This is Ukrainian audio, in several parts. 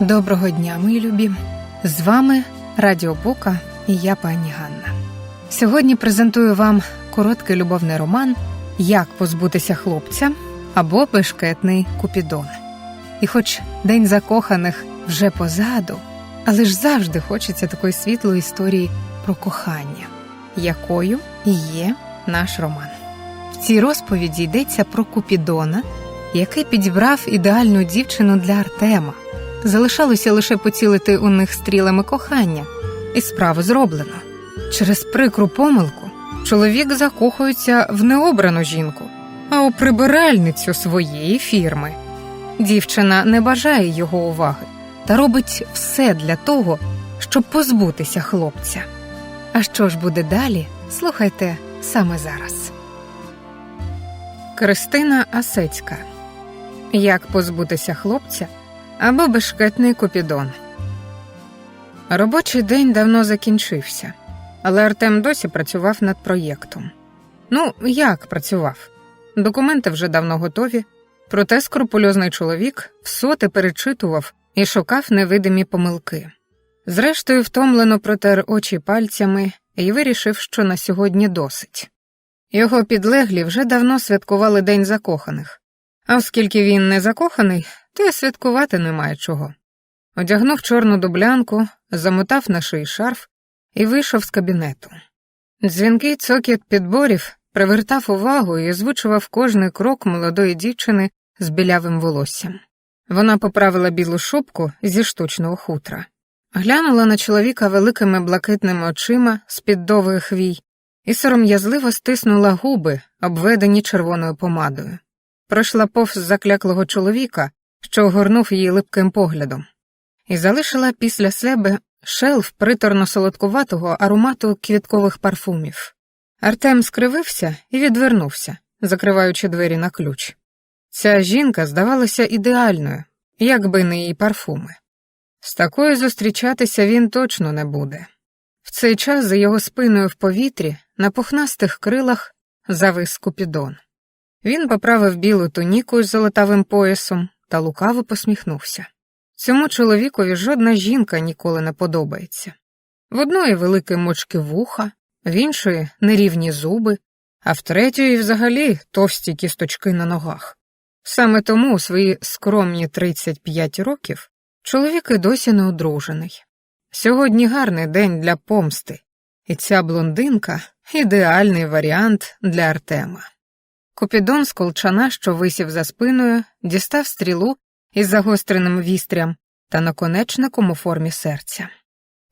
Доброго дня, мої любі! З вами Радіо Бука і я пані Ганна. Сьогодні презентую вам короткий любовний роман Як позбутися хлопця або Бешкетний Купідон. І хоч День закоханих вже позаду, але ж завжди хочеться такої світлої історії про кохання, якою є наш роман. В цій розповіді йдеться про Купідона, який підібрав ідеальну дівчину для Артема. Залишалося лише поцілити у них стрілами кохання, і справу зроблено. Через прикру помилку чоловік закохується в необрану жінку, а у прибиральницю своєї фірми. Дівчина не бажає його уваги та робить все для того, щоб позбутися хлопця. А що ж буде далі? Слухайте саме зараз. Кристина Асецька. Як позбутися хлопця? Або бешкетний купідон. Робочий день давно закінчився, але Артем досі працював над проєктом. Ну, як працював? Документи вже давно готові, проте скрупульозний чоловік всоти перечитував і шукав невидимі помилки. Зрештою, втомлено протер очі пальцями і вирішив, що на сьогодні досить. Його підлеглі вже давно святкували День закоханих, а оскільки він не закоханий, то й святкувати немає чого. Одягнув чорну дублянку, замотав на шиї шарф і вийшов з кабінету. Дзвінкий цокіт підборів привертав увагу і озвучував кожний крок молодої дівчини з білявим волоссям. Вона поправила білу шубку зі штучного хутра, глянула на чоловіка великими блакитними очима з-під довгих вій і сором'язливо стиснула губи, обведені червоною помадою. Пройшла повз закляклого чоловіка, що огорнув її липким поглядом, і залишила після себе шелф приторно солодкуватого аромату квіткових парфумів. Артем скривився і відвернувся, закриваючи двері на ключ. Ця жінка здавалася ідеальною, якби не її парфуми. З такою зустрічатися він точно не буде. В цей час за його спиною в повітрі на пухнастих крилах завис купідон. Він поправив білу туніку з золотавим поясом, та лукаво посміхнувся. Цьому чоловікові жодна жінка ніколи не подобається. В одної великі мочки вуха, в іншої нерівні зуби, а в третьої взагалі товсті кісточки на ногах. Саме тому у свої скромні 35 років чоловік і досі не одружений. Сьогодні гарний день для помсти, і ця блондинка ідеальний варіант для Артема. Купідон з колчана, що висів за спиною, дістав стрілу із загостреним вістрям та наконечником у формі серця.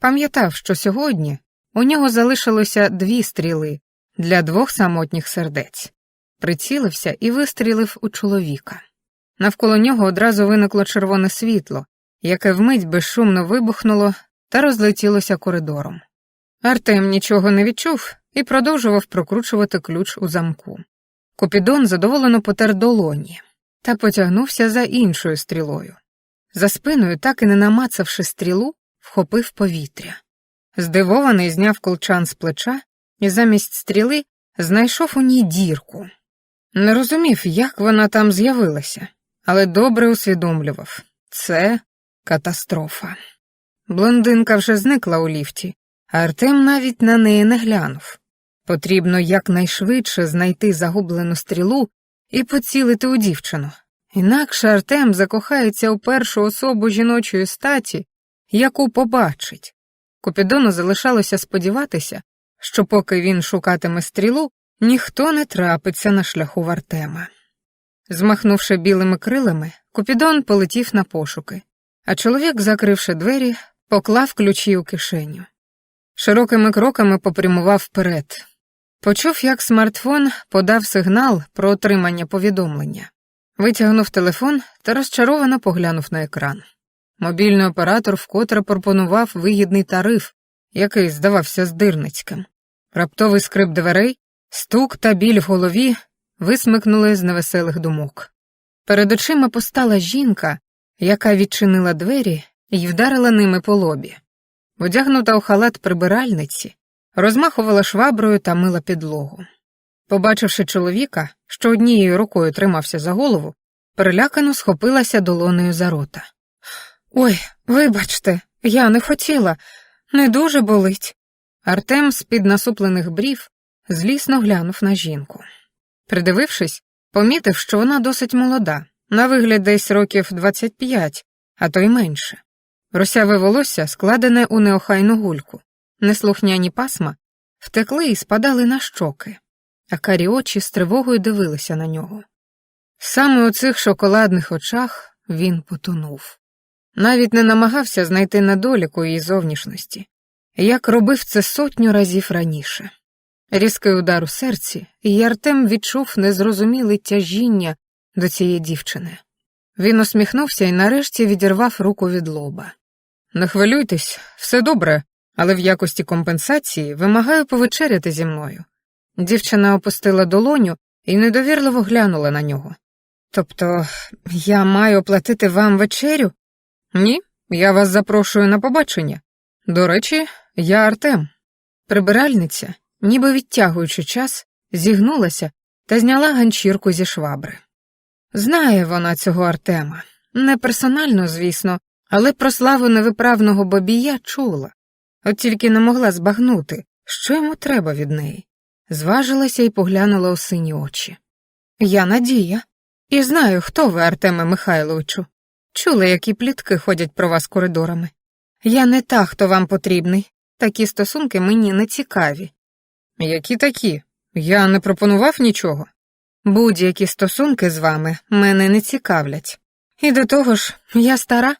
Пам'ятав, що сьогодні у нього залишилося дві стріли для двох самотніх сердець, прицілився і вистрілив у чоловіка. Навколо нього одразу виникло червоне світло, яке вмить безшумно вибухнуло та розлетілося коридором. Артем нічого не відчув і продовжував прокручувати ключ у замку. Купідон задоволено потер долоні та потягнувся за іншою стрілою. За спиною, так і не намацавши стрілу, вхопив повітря. Здивований, зняв колчан з плеча і замість стріли знайшов у ній дірку. Не розумів, як вона там з'явилася, але добре усвідомлював це катастрофа. Блондинка вже зникла у ліфті, а Артем навіть на неї не глянув. Потрібно якнайшвидше знайти загублену стрілу і поцілити у дівчину. Інакше Артем закохається у першу особу жіночої статі, яку побачить. Купідону залишалося сподіватися, що поки він шукатиме стрілу, ніхто не трапиться на шляху Артема. Змахнувши білими крилами, Купідон полетів на пошуки, а чоловік, закривши двері, поклав ключі у кишеню. Широкими кроками попрямував вперед. Почув, як смартфон подав сигнал про отримання повідомлення. Витягнув телефон та розчаровано поглянув на екран. Мобільний оператор вкотре пропонував вигідний тариф, який здавався здирницьким. Раптовий скрип дверей, стук та біль в голові висмикнули з невеселих думок. Перед очима постала жінка, яка відчинила двері і вдарила ними по лобі. Одягнута у халат прибиральниці, розмахувала шваброю та мила підлогу. Побачивши чоловіка, що однією рукою тримався за голову, перелякано схопилася долонею за рота. Ой, вибачте, я не хотіла, не дуже болить. Артем з-під насуплених брів злісно глянув на жінку. Придивившись, помітив, що вона досить молода, на вигляд десь років 25, а то й менше. Росяве волосся складене у неохайну гульку, неслухняні пасма втекли і спадали на щоки, а карі очі з тривогою дивилися на нього. Саме у цих шоколадних очах він потонув. Навіть не намагався знайти недоліку її зовнішності, як робив це сотню разів раніше. Різкий удар у серці, і Артем відчув незрозуміле тяжіння до цієї дівчини. Він усміхнувся і нарешті відірвав руку від лоба. Не хвилюйтесь, все добре, але в якості компенсації вимагаю повечеряти зі мною. Дівчина опустила долоню і недовірливо глянула на нього. Тобто я маю оплатити вам вечерю? Ні, я вас запрошую на побачення. До речі, я Артем. Прибиральниця, ніби відтягуючи час, зігнулася та зняла ганчірку зі швабри. Знає вона цього Артема. Не персонально, звісно, але про славу невиправного бабія чула, от тільки не могла збагнути, що йому треба від неї. Зважилася і поглянула у сині очі. Я Надія, і знаю, хто ви, Артеме Михайловичу. Чула, які плітки ходять про вас коридорами. Я не та, хто вам потрібний. Такі стосунки мені не цікаві. Які такі? Я не пропонував нічого. Будь-які стосунки з вами мене не цікавлять. І до того ж, я стара.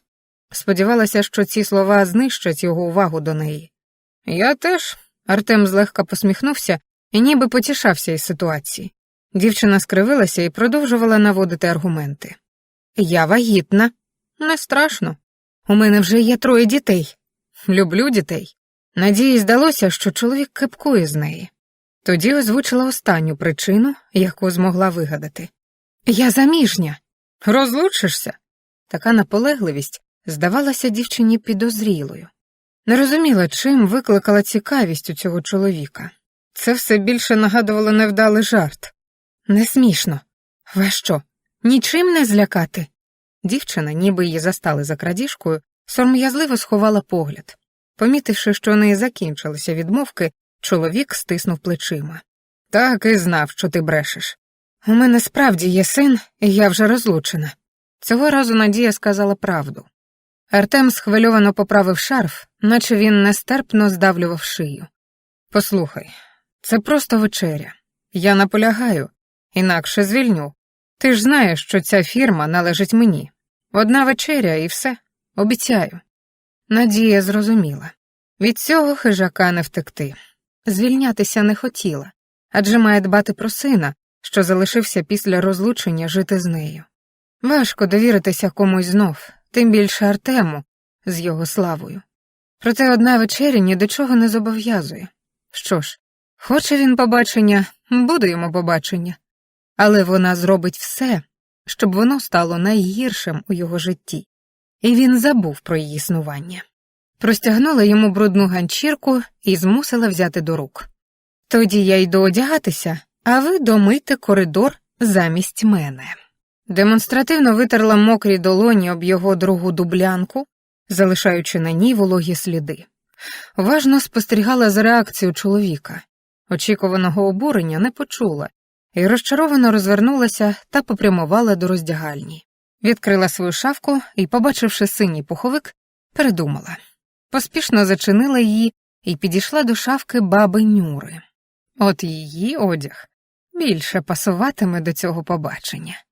Сподівалася, що ці слова знищать його увагу до неї. Я теж. Артем злегка посміхнувся і ніби потішався із ситуації. Дівчина скривилася і продовжувала наводити аргументи. Я вагітна. Не страшно. У мене вже є троє дітей. Люблю дітей. Надії здалося, що чоловік кипкує з неї. Тоді озвучила останню причину, яку змогла вигадати. Я заміжня. Розлучишся? Така наполегливість здавалася дівчині підозрілою. Не розуміла, чим викликала цікавість у цього чоловіка. Це все більше нагадувало невдалий жарт. Не смішно. Вас що, нічим не злякати? Дівчина, ніби її застали за крадіжкою, сором'язливо сховала погляд. Помітивши, що у неї закінчилися відмовки, чоловік стиснув плечима. Так і знав, що ти брешеш. У мене справді є син, і я вже розлучена. Цього разу Надія сказала правду. Артем схвильовано поправив шарф, наче він нестерпно здавлював шию. Послухай, це просто вечеря. Я наполягаю, інакше звільню. Ти ж знаєш, що ця фірма належить мені. Одна вечеря і все. Обіцяю. Надія зрозуміла. Від цього хижака не втекти. Звільнятися не хотіла, адже має дбати про сина, що залишився після розлучення жити з нею. Важко довіритися комусь знов, тим більше Артему з його славою. Проте одна вечеря ні до чого не зобов'язує. Що ж, хоче він побачення, буде йому побачення, але вона зробить все, щоб воно стало найгіршим у його житті, і він забув про її існування. Простягнула йому брудну ганчірку і змусила взяти до рук. Тоді я йду одягатися, а ви домийте коридор замість мене. Демонстративно витерла мокрі долоні об його другу дублянку, залишаючи на ній вологі сліди. Уважно спостерігала за реакцією чоловіка. Очікуваного обурення не почула і розчаровано розвернулася та попрямувала до роздягальні. Відкрила свою шафку і, побачивши синій пуховик, передумала. Поспішно зачинила її і підійшла до шафки баби Нюри. От її одяг більше пасуватиме до цього побачення.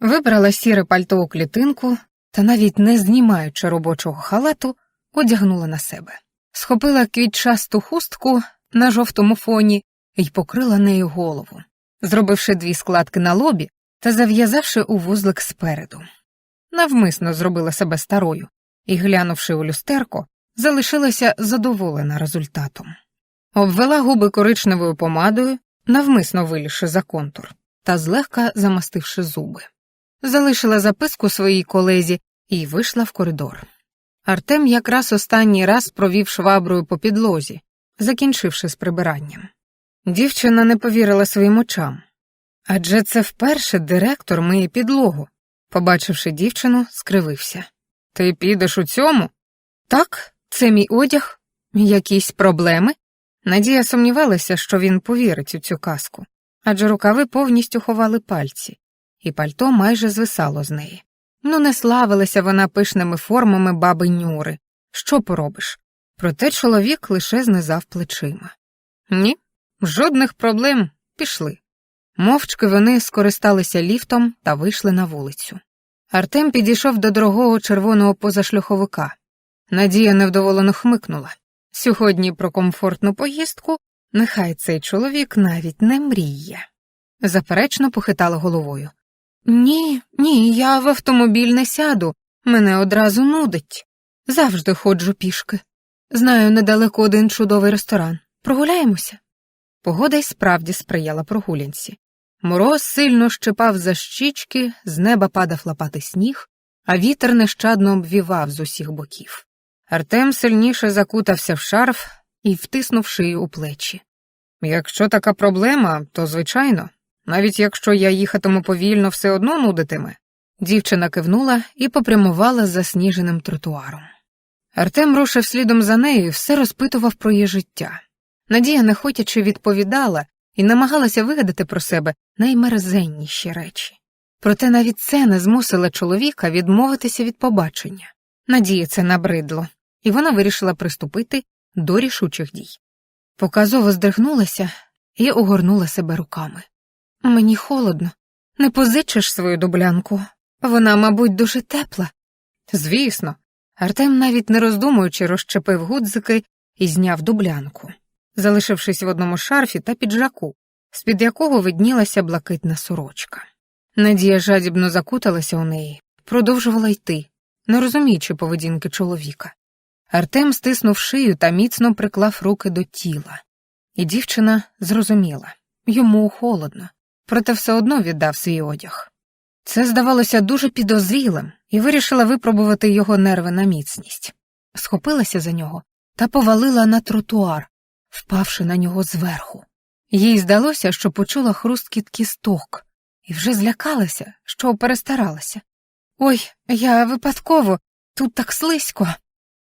Вибрала сіре пальто у клітинку та, навіть не знімаючи робочого халату, одягнула на себе. Схопила квітчасту хустку на жовтому фоні і покрила нею голову, зробивши дві складки на лобі та зав'язавши у вузлик спереду. Навмисно зробила себе старою і, глянувши у люстерко, залишилася задоволена результатом. Обвела губи коричневою помадою, навмисно вилізши за контур, та злегка замастивши зуби. Залишила записку своїй колезі і вийшла в коридор. Артем якраз останній раз провів шваброю по підлозі, закінчивши з прибиранням. Дівчина не повірила своїм очам. Адже це вперше директор миє підлогу. Побачивши дівчину, скривився. Ти підеш у цьому? Так, це мій одяг. Якісь проблеми? Надія сумнівалася, що він повірить у цю казку, адже рукави повністю ховали пальці, і пальто майже звисало з неї. Ну, не славилася вона пишними формами баби Нюри. Що поробиш? Проте чоловік лише знизав плечима. Ні, жодних проблем пішли. Мовчки вони скористалися ліфтом та вийшли на вулицю. Артем підійшов до дорогого червоного позашлюховика. Надія невдоволено хмикнула. Сьогодні про комфортну поїздку нехай цей чоловік навіть не мріє. Заперечно похитала головою. Ні, ні, я в автомобіль не сяду, мене одразу нудить. Завжди ходжу пішки. Знаю недалеко один чудовий ресторан. Прогуляємося. Погода й справді сприяла прогулянці. Мороз сильно щипав за щічки, з неба падав лопатий сніг, а вітер нещадно обвівав з усіх боків. Артем сильніше закутався в шарф і втиснув шию у плечі. Якщо така проблема, то звичайно, навіть якщо я їхатиму повільно, все одно нудитиме. Дівчина кивнула і попрямувала засніженим тротуаром. Артем рушив слідом за нею і все розпитував про її життя. Надія, нехотячи, відповідала і намагалася вигадати про себе наймерзенніші речі. Проте навіть це не змусило чоловіка відмовитися від побачення. Надії це набридло, і вона вирішила приступити до рішучих дій. Показово здригнулася і огорнула себе руками. Мені холодно, не позичиш свою дублянку. Вона, мабуть, дуже тепла. Звісно, Артем, навіть не роздумуючи, розчепив гудзики і зняв дублянку, залишившись в одному шарфі та піджаку, з-під якого виднілася блакитна сорочка. Надія жадібно закуталася у неї, продовжувала йти, не розуміючи поведінки чоловіка. Артем стиснув шию та міцно приклав руки до тіла, і дівчина зрозуміла йому холодно, проте все одно віддав свій одяг. Це здавалося дуже підозрілим і вирішила випробувати його нерви на міцність. Схопилася за нього та повалила на тротуар, впавши на нього зверху. Їй здалося, що почула хрусткіт кісток, і вже злякалася, що перестаралася. Ой, я випадково, тут так слизько.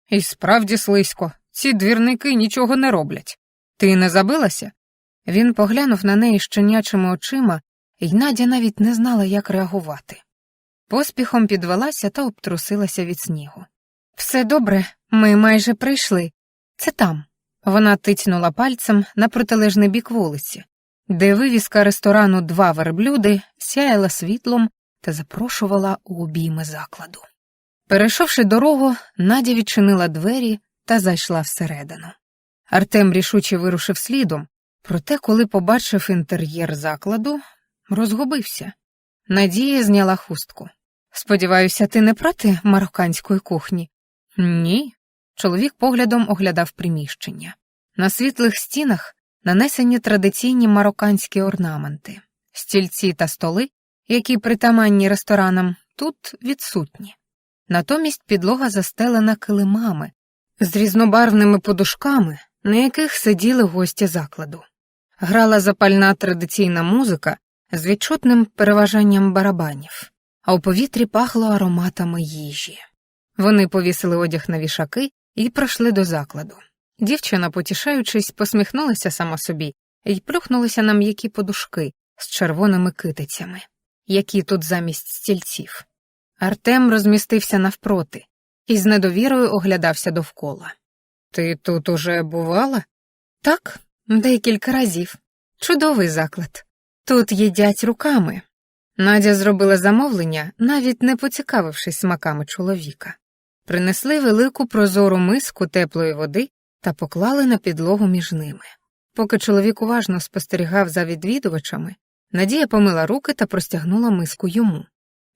І справді слизько, ці двірники нічого не роблять. Ти не забилася? Він поглянув на неї щенячими очима, і Надя навіть не знала, як реагувати. Поспіхом підвелася та обтрусилася від снігу. Все добре, ми майже прийшли. Це там. Вона тицнула пальцем на протилежний бік вулиці, де вивіска ресторану Два верблюди сяяла світлом та запрошувала у обійми закладу. Перейшовши дорогу, Надя відчинила двері та зайшла всередину. Артем рішуче вирушив слідом, проте, коли побачив інтер'єр закладу, розгубився. Надія зняла хустку. Сподіваюся, ти не проти марокканської кухні? Ні. Чоловік поглядом оглядав приміщення. На світлих стінах нанесені традиційні марокканські орнаменти, стільці та столи, які притаманні ресторанам, тут відсутні. Натомість підлога застелена килимами з різнобарвними подушками, на яких сиділи гості закладу. Грала запальна традиційна музика з відчутним переважанням барабанів, а у повітрі пахло ароматами їжі. Вони повісили одяг на вішаки і пройшли до закладу. Дівчина, потішаючись, посміхнулася сама собі і плюхнулася на м'які подушки з червоними китицями, які тут замість стільців. Артем розмістився навпроти і з недовірою оглядався довкола. Ти тут уже бувала? Так, декілька разів. Чудовий заклад. Тут їдять руками. Надя зробила замовлення, навіть не поцікавившись смаками чоловіка. Принесли велику прозору миску теплої води та поклали на підлогу між ними. Поки чоловік уважно спостерігав за відвідувачами, Надія помила руки та простягнула миску йому.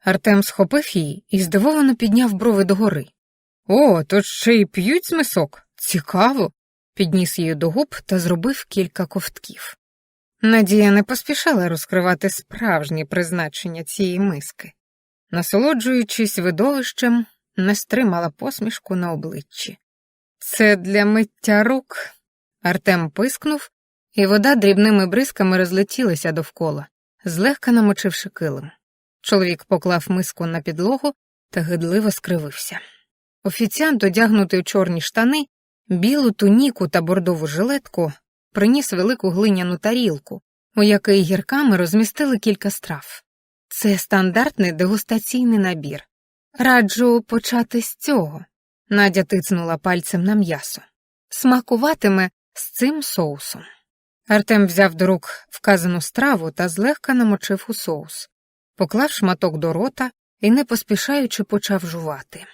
Артем схопив її і здивовано підняв брови догори. О, то ще й п'ють з мисок. Цікаво. Підніс її до губ та зробив кілька ковтків. Надія не поспішала розкривати справжнє призначення цієї миски. Насолоджуючись видовищем, не стримала посмішку на обличчі. Це для миття рук. Артем пискнув, і вода дрібними бризками розлетілася довкола, злегка намочивши килим. Чоловік поклав миску на підлогу та гидливо скривився. Офіціант, одягнутий у чорні штани, білу туніку та бордову жилетку, приніс велику глиняну тарілку, у якій гірками розмістили кілька страв. Це стандартний дегустаційний набір. Раджу почати з цього. Надя тицнула пальцем на м'ясо. Смакуватиме з цим соусом. Артем взяв до рук вказану страву та злегка намочив у соус, поклав шматок до рота і, не поспішаючи, почав жувати.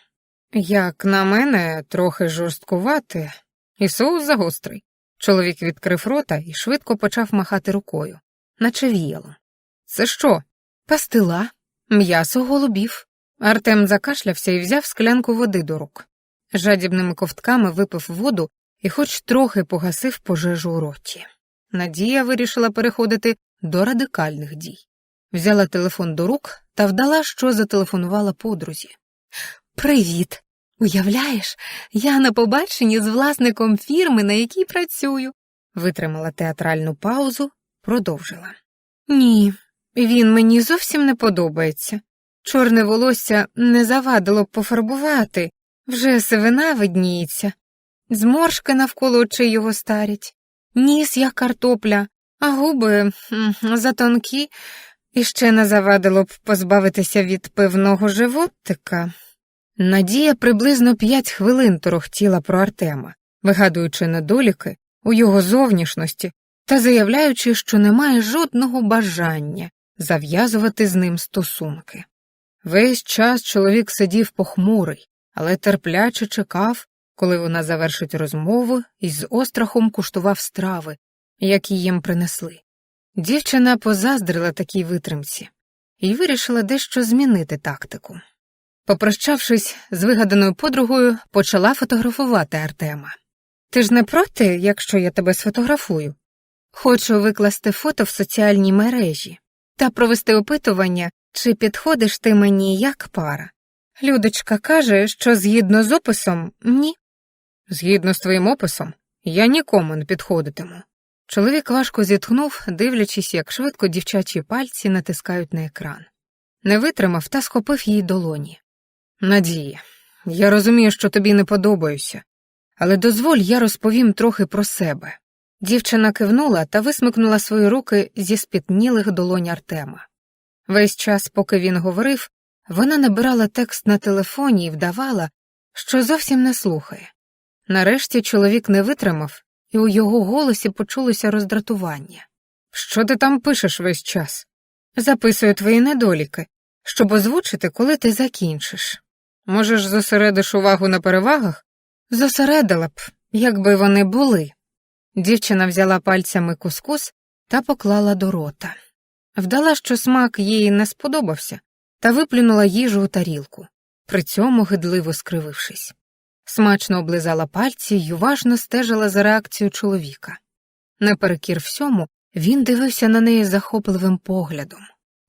Як на мене, трохи жорсткувати, і соус загострий. Чоловік відкрив рота і швидко почав махати рукою, наче віяло. Це що? Пастила, м'ясо голубів. Артем закашлявся і взяв склянку води до рук. Жадібними ковтками випив воду і хоч трохи погасив пожежу у роті. Надія вирішила переходити до радикальних дій. Взяла телефон до рук та вдала, що зателефонувала подрузі. Привіт! Уявляєш, я на побаченні з власником фірми, на якій працюю, витримала театральну паузу, продовжила. Ні, він мені зовсім не подобається. Чорне волосся не завадило б пофарбувати, вже сивина видніється, зморшки навколо очей його старять, ніс, як картопля, а губи затонкі, і ще не завадило б позбавитися від пивного животика. Надія приблизно п'ять хвилин торохтіла про Артема, вигадуючи недоліки у його зовнішності та заявляючи, що немає жодного бажання зав'язувати з ним стосунки. Весь час чоловік сидів похмурий, але терпляче чекав, коли вона завершить розмову і з острахом куштував страви, які їм принесли. Дівчина позаздрила такій витримці і вирішила дещо змінити тактику. Попрощавшись з вигаданою подругою, почала фотографувати Артема. Ти ж не проти, якщо я тебе сфотографую? Хочу викласти фото в соціальній мережі та провести опитування, чи підходиш ти мені як пара. Людочка каже, що згідно з описом ні. Згідно з твоїм описом, я нікому не підходитиму. Чоловік важко зітхнув, дивлячись, як швидко дівчачі пальці натискають на екран. Не витримав та схопив її долоні. Надія, я розумію, що тобі не подобаюся, але дозволь, я розповім трохи про себе. Дівчина кивнула та висмикнула свої руки зі спітнілих долонь Артема. Весь час, поки він говорив, вона набирала текст на телефоні і вдавала, що зовсім не слухає. Нарешті чоловік не витримав, і у його голосі почулося роздратування. Що ти там пишеш весь час? Записую твої недоліки, щоб озвучити, коли ти закінчиш. Можеш, зосередиш увагу на перевагах? Зосередила б, якби вони були. Дівчина взяла пальцями кускус та поклала до рота. Вдала, що смак їй не сподобався, та виплюнула їжу у тарілку, при цьому гидливо скривившись. Смачно облизала пальці й уважно стежила за реакцією чоловіка. Наперекір всьому, він дивився на неї захопливим поглядом,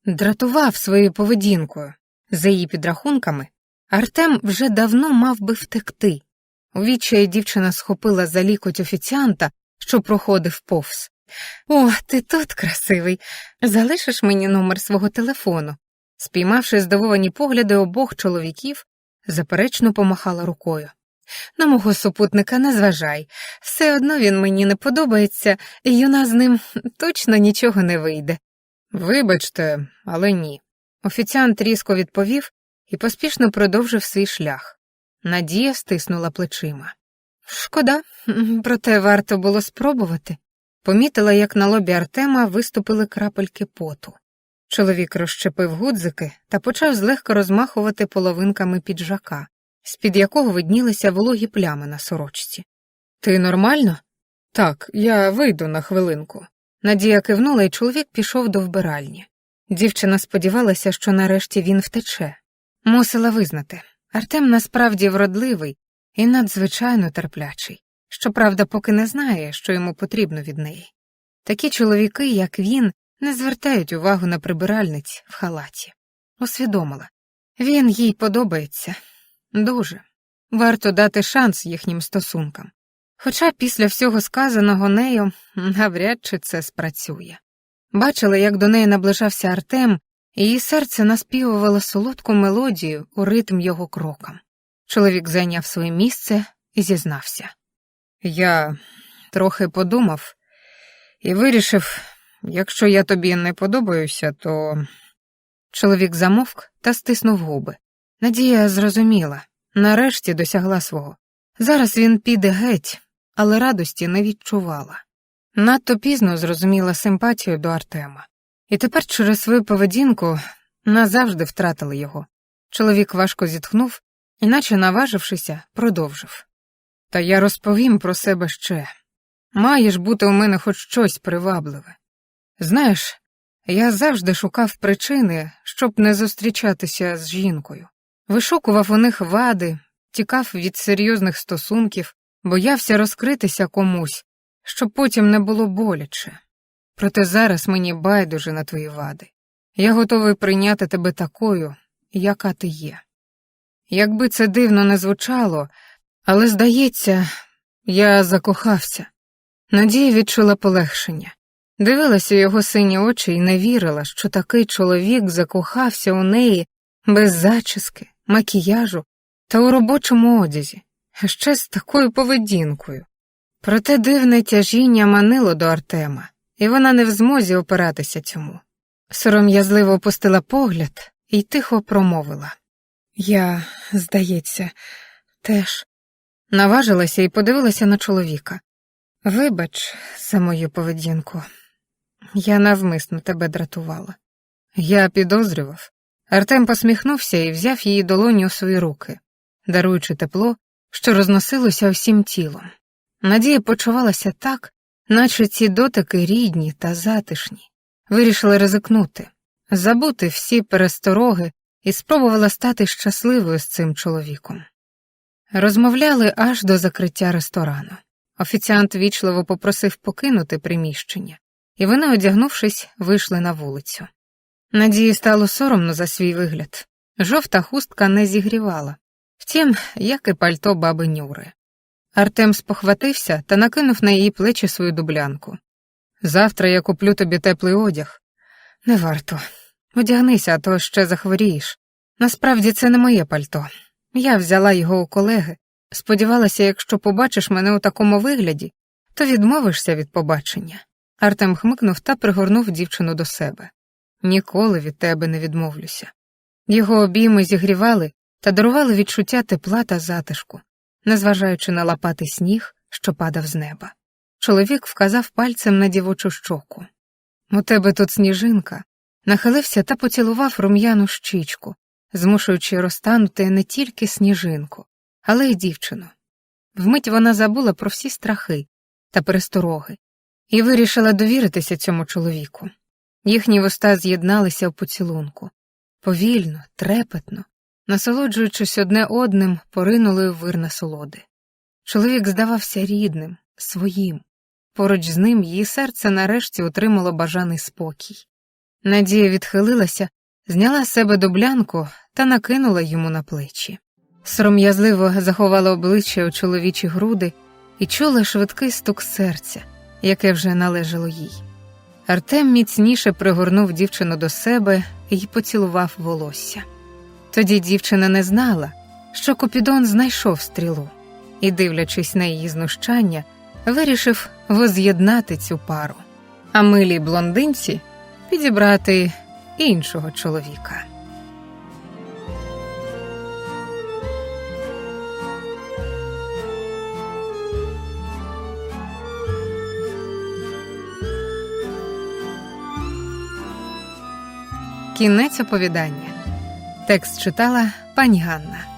дратував своєю поведінкою. За її підрахунками, Артем вже давно мав би втекти. У відчаї дівчина схопила за лікоть офіціанта, що проходив повз. О, ти тут красивий. Залишиш мені номер свого телефону. Спіймавши здивовані погляди обох чоловіків, заперечно помахала рукою. На мого супутника не зважай, все одно він мені не подобається, і у нас з ним точно нічого не вийде. Вибачте, але ні. Офіціант різко відповів і поспішно продовжив свій шлях. Надія стиснула плечима. Шкода, проте варто було спробувати. Помітила, як на лобі Артема виступили крапельки поту. Чоловік розщепив гудзики та почав злегка розмахувати половинками піджака, з-під якого виднілися вологі плями на сорочці. Ти нормально? Так, я вийду на хвилинку. Надія кивнула, і чоловік пішов до вбиральні. Дівчина сподівалася, що нарешті він втече. Мусила визнати. Артем насправді вродливий і надзвичайно терплячий, щоправда, поки не знає, що йому потрібно від неї. Такі чоловіки, як він, не звертають увагу на прибиральниць в халаті. Усвідомила. Він їй подобається дуже. Варто дати шанс їхнім стосункам. Хоча після всього сказаного нею навряд чи це спрацює. Бачила, як до неї наближався Артем, її серце наспівувало солодку мелодію у ритм його крокам. Чоловік зайняв своє місце і зізнався. Я трохи подумав і вирішив, якщо я тобі не подобаюся, то. Чоловік замовк та стиснув губи. Надія зрозуміла, нарешті досягла свого. Зараз він піде геть, але радості не відчувала. Надто пізно зрозуміла симпатію до Артема, і тепер через свою поведінку назавжди втратила його. Чоловік важко зітхнув, іначе, наважившися, продовжив. Та я розповім про себе ще. Маєш бути у мене хоч щось привабливе. Знаєш, я завжди шукав причини, щоб не зустрічатися з жінкою. Вишукував у них вади, тікав від серйозних стосунків, боявся розкритися комусь, щоб потім не було боляче. Проте зараз мені байдуже на твої вади. Я готовий прийняти тебе такою, яка ти є. Якби це дивно не звучало, але, здається, я закохався. Надія відчула полегшення. Дивилася його сині очі і не вірила, що такий чоловік закохався у неї без зачіски, макіяжу та у робочому одязі, ще з такою поведінкою. Проте дивне тяжіння манило до Артема, і вона не в змозі опиратися цьому. Сором'язливо опустила погляд і тихо промовила Я, здається, теж наважилася і подивилася на чоловіка. Вибач за мою поведінку. Я навмисно тебе дратувала. Я підозрював. Артем посміхнувся і взяв її долоні у свої руки, даруючи тепло, що розносилося всім тілом. Надія почувалася так, наче ці дотики рідні та затишні. Вирішила ризикнути, забути всі перестороги і спробувала стати щасливою з цим чоловіком. Розмовляли аж до закриття ресторану. Офіціант вічливо попросив покинути приміщення, і вони, одягнувшись, вийшли на вулицю. Надії стало соромно за свій вигляд. Жовта хустка не зігрівала, втім, як і пальто баби Нюри. Артем спохватився та накинув на її плечі свою дублянку. Завтра я куплю тобі теплий одяг. Не варто. Одягнися, а то ще захворієш. Насправді це не моє пальто. Я взяла його у колеги. Сподівалася, якщо побачиш мене у такому вигляді, то відмовишся від побачення. Артем хмикнув та пригорнув дівчину до себе. Ніколи від тебе не відмовлюся. Його обійми зігрівали та дарували відчуття тепла та затишку, незважаючи на лопатий сніг, що падав з неба. Чоловік вказав пальцем на дівочу щоку. У тебе тут сніжинка, нахилився та поцілував рум'яну щічку, змушуючи розтанути не тільки сніжинку, але й дівчину. Вмить вона забула про всі страхи та перестороги і вирішила довіритися цьому чоловіку. Їхні вуста з'єдналися в поцілунку. Повільно, трепетно, насолоджуючись одне одним, поринули в вир насолоди. Чоловік здавався рідним, своїм. Поруч з ним її серце нарешті отримало бажаний спокій. Надія відхилилася, зняла з себе дублянку та накинула йому на плечі. Сором'язливо заховала обличчя у чоловічі груди і чула швидкий стук серця, яке вже належало їй. Артем міцніше пригорнув дівчину до себе і поцілував волосся. Тоді дівчина не знала, що Купідон знайшов стрілу і, дивлячись на її знущання, вирішив воз'єднати цю пару, а милій блондинці підібрати іншого чоловіка. Кінець оповідання. Текст читала пані Ганна.